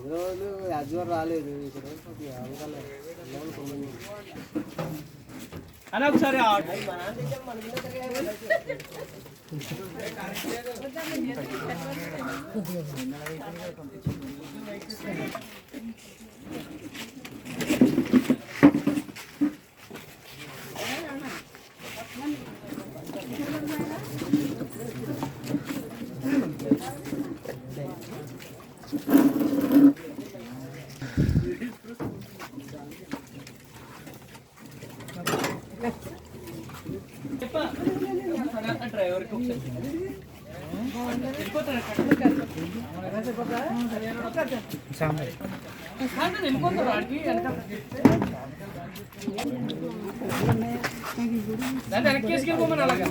ఐదు రోజులు యాజువర్ రాలేదు ఇక్కడ కొద్దిగా అవకాశం లేదు. కొంతమంది. అని ఒకసారి డ్రైవర్కి ఒకసారి దాన్ని వెనక్కి వేసుకెళ్ళిపోమని అలాగా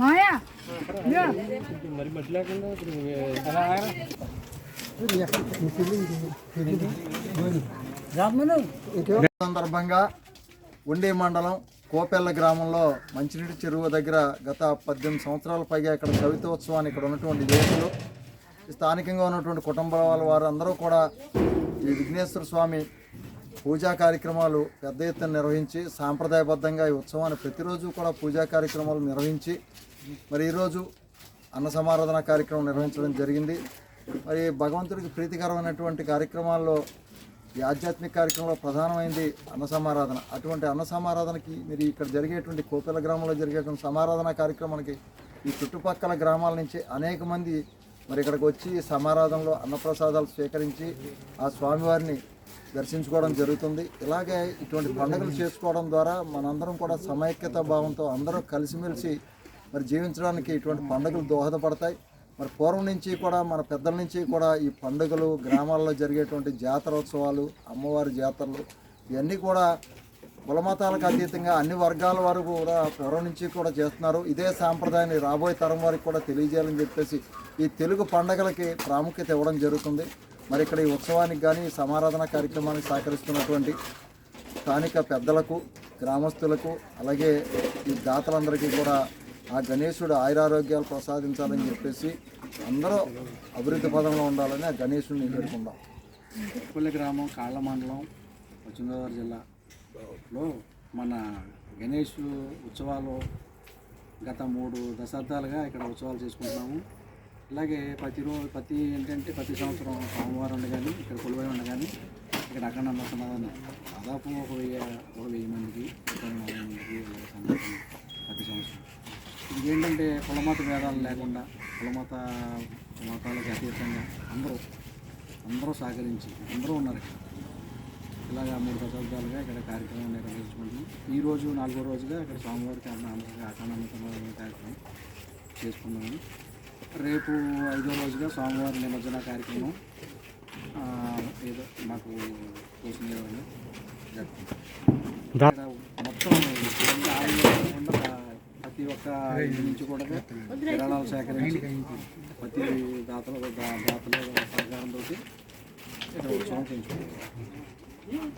మాయా? మరి మట్టి లేకుండా ఇప్పుడు సందర్భంగా ఉండి మండలం కోపెల్ల గ్రామంలో మంచినీటి చెరువు దగ్గర గత పద్దెనిమిది సంవత్సరాల పైగా ఇక్కడ కవితోత్సవాన్ని ఇక్కడ ఉన్నటువంటి యువకులు స్థానికంగా ఉన్నటువంటి కుటుంబాల వారు అందరూ కూడా ఈ విఘ్నేశ్వర స్వామి పూజా కార్యక్రమాలు పెద్ద ఎత్తున నిర్వహించి సాంప్రదాయబద్ధంగా ఈ ఉత్సవాన్ని ప్రతిరోజు కూడా పూజా కార్యక్రమాలు నిర్వహించి మరి ఈరోజు అన్న సమారాధన కార్యక్రమం నిర్వహించడం జరిగింది. మరి భగవంతుడికి ప్రీతికరమైనటువంటి కార్యక్రమాల్లో ఈ ఆధ్యాత్మిక కార్యక్రమంలో ప్రధానమైంది అన్న సమారాధన. అటువంటి అన్న సమారాధనకి మీరు ఇక్కడ జరిగేటువంటి కోపెల గ్రామంలో జరిగేటువంటి సమారాధన కార్యక్రమానికి ఈ చుట్టుపక్కల గ్రామాల నుంచి అనేక మంది మరి ఇక్కడికి వచ్చి సమారాధంలో అన్నప్రసాదాలు స్వీకరించి ఆ స్వామివారిని దర్శించుకోవడం జరుగుతుంది. ఇలాగే ఇటువంటి పండుగలు చేసుకోవడం ద్వారా మనందరం కూడా సమైక్యత భావంతో అందరూ కలిసిమెలిసి మరి జీవించడానికి ఇటువంటి పండుగలు దోహదపడతాయి. మరి పూర్వం నుంచి కూడా మన పెద్దల నుంచి కూడా ఈ పండుగలు గ్రామాల్లో జరిగేటువంటి జాతరోత్సవాలు అమ్మవారి జాతరలు ఇవన్నీ కూడా కులమతాలకు అతీతంగా అన్ని వర్గాల వారు కూడా పూర్వం నుంచి కూడా చేస్తున్నారు. ఇదే సాంప్రదాయాన్ని రాబోయే తరం వారికి కూడా తెలియజేయాలని చెప్పేసి ఈ తెలుగు పండగలకి ప్రాముఖ్యత ఇవ్వడం జరుగుతుంది. మరి ఇక్కడ ఈ ఉత్సవానికి కానీ ఈ సమారాధన కార్యక్రమానికి సహకరిస్తున్నటువంటి స్థానిక పెద్దలకు గ్రామస్తులకు అలాగే ఈ దాతలందరికీ కూడా ఆ గణేశుడు ఆయురారోగ్యాలు ప్రసాదించాలని చెప్పేసి అందరూ అభివృద్ధి పదంలో ఉండాలని ఆ గణేశుడిని పెట్టుకుందాం పల్లి గ్రామం కాళ్ళ మండలం పశ్చిమ గోదావరి లో మన గణేష్ ఉత్సవాలు గత మూడు దశాబ్దాలుగా ఇక్కడ ఉత్సవాలు చేసుకుంటున్నాము. ఇలాగే ప్రతిరోజు ప్రతి ఏంటంటే ప్రతి సంవత్సరం సోమవారం ఉండగాని ఇక్కడ కొలువై ఉండగాని ఇక్కడ అఖండ సమాధానం. దాదాపు ఒక వెయ్యి ఒక వెయ్యి మందికి మందికి ప్రతి సంవత్సరం. ఇది ఏంటంటే కులమత భేదాలు లేకుండా కులమత మతాలకు అతీతంగా అందరూ అందరూ సహకరించి అందరూ ఉన్నారు ఇక్కడ. ఇలాగా మూడు దశాబ్దాలుగా ఇక్కడ కార్యక్రమం నిర్వహించుకుంటున్నాం. ఈ రోజు నాలుగో రోజుగా ఇక్కడ స్వామివారికి అఖండ కార్యక్రమం చేసుకున్నాము రేపు ఐదో రోజుగా స్వామివారి నిమజ్జన కార్యక్రమం ఏదో మాకు తోసిన విధంగా మొత్తం ప్రతి ఒక్క ఇంటి నుంచి కూడా విరాళాలు సేకరించి ప్రతి దాతల దాతల సహకారంతో ఇక్కడ ఉత్సవం Yun.